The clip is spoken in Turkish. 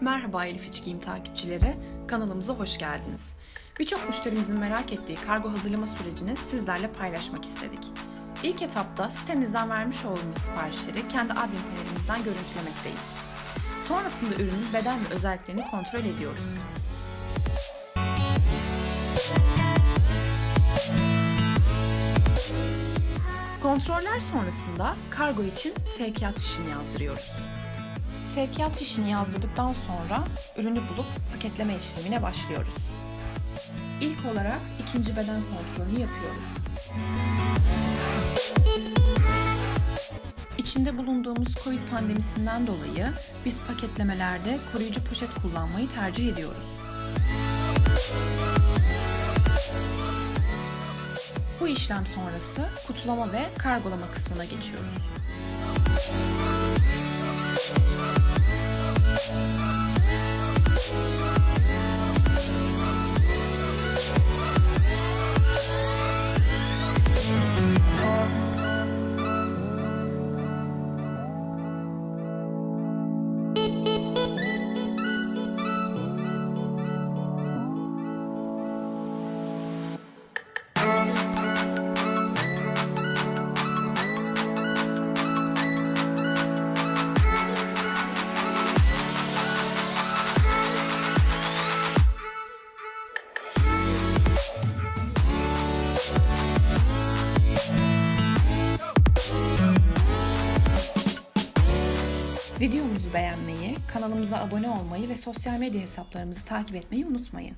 Merhaba Elif İçkiyim takipçileri, kanalımıza hoş geldiniz. Birçok müşterimizin merak ettiği kargo hazırlama sürecini sizlerle paylaşmak istedik. İlk etapta sitemizden vermiş olduğumuz siparişleri kendi admin panelimizden görüntülemekteyiz. Sonrasında ürünün beden ve özelliklerini kontrol ediyoruz. Kontroller sonrasında kargo için sevkiyat fişini yazdırıyoruz. Sevkiyat fişini yazdırdıktan sonra ürünü bulup paketleme işlemine başlıyoruz. İlk olarak ikinci beden kontrolünü yapıyoruz. İçinde bulunduğumuz Covid pandemisinden dolayı biz paketlemelerde koruyucu poşet kullanmayı tercih ediyoruz. Bu işlem sonrası kutulama ve kargolama kısmına geçiyoruz. Videomuzu beğenmeyi, kanalımıza abone olmayı ve sosyal medya hesaplarımızı takip etmeyi unutmayın.